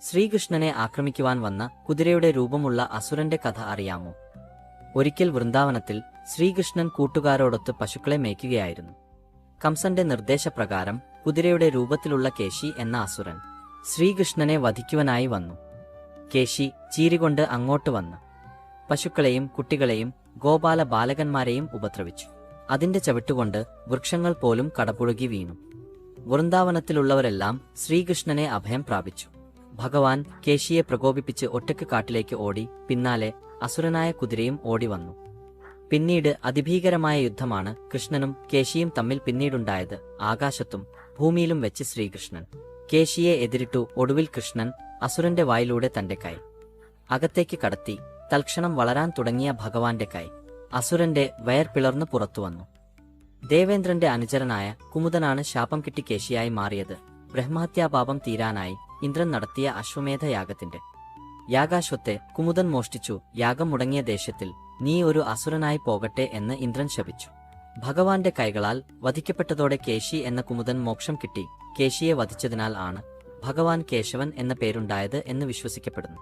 ശ്രീകൃഷ്ണനെ ആക്രമിക്കുവാൻ വന്ന കുതിരയുടെ രൂപമുള്ള അസുരന്റെ കഥ അറിയാമോ? ഒരിക്കൽ വൃന്ദാവനത്തിൽ ശ്രീകൃഷ്ണൻ കൂട്ടുകാരോടൊത്ത് പശുക്കളെ മേയ്ക്കുകയായിരുന്നു. കംസന്റെ നിർദ്ദേശപ്രകാരം കുതിരയുടെ രൂപത്തിലുള്ള കേശി എന്ന അസുരൻ ശ്രീകൃഷ്ണനെ വധിക്കുവാനായി വന്നു. കേശി ചീരികൊണ്ട് അങ്ങോട്ട് വന്നു. പശുക്കളെയും കുട്ടികളെയും ഗോപാല ബാലകന്മാരെയും ഉപദ്രവിച്ചു. അതിന്റെ ചവിട്ടുകൊണ്ട് വൃക്ഷങ്ങൾ പോലും കടപുഴകി വീണു. വൃന്ദാവനത്തിലുള്ളവരെല്ലാം ശ്രീകൃഷ്ണനെ അഭയം പ്രാപിച്ചു. ഭഗവാൻ കേശിയെ പ്രകോപിപ്പിച്ച് ഒറ്റയ്ക്ക് കാട്ടിലേക്ക് ഓടി പിന്നാലെ അസുരനായ കുതിരയും ഓടി വന്നു. പിന്നീട് അതിഭീകരമായ യുദ്ധമാണ് കൃഷ്ണനും കേശിയും തമ്മിൽ പിന്നീടുണ്ടായത്. ആകാശത്തും ഭൂമിയിലും വെച്ച് ശ്രീകൃഷ്ണൻ. കേശിയെ എതിരിട്ടു ഒടുവിൽ കൃഷ്ണൻ അസുരന്റെ വായിലൂടെ തന്റെ കൈ. അകത്തേക്ക് കടത്തി തൽക്ഷണം വളരാൻ തുടങ്ങിയ ഭഗവാന്റെ കൈ. അസുരന്റെ വയർ പിളർന്നു പുറത്തുവന്നു ദേവേന്ദ്രന്റെ അനുചരനായ കുമുദനാണ് ശാപം കിട്ടി കേശിയായി മാറിയത്. ബ്രഹ്മഹത്യാപാപം തീരാനായി ഇന്ദ്രൻ നടത്തിയ അശ്വമേധ യാഗത്തിന്റെ യാഗാശ്വത്തെ കുമുദൻ മോഷ്ടിച്ചു. യാഗം മുടങ്ങിയ ദേശത്തിൽ നീ ഒരു അസുരനായി പോകട്ടെ എന്ന് ഇന്ദ്രൻ ശപിച്ചു. ഭഗവാന്റെ കൈകളാൽ വധിക്കപ്പെട്ടതോടെ കേശി എന്ന കുമുദൻ മോക്ഷം കിട്ടി. കേശിയെ വധിച്ചതിനാൽ ആണ് ഭഗവാൻ കേശവൻ എന്ന പേരുണ്ടായത് എന്ന് വിശ്വസിക്കപ്പെടുന്നു.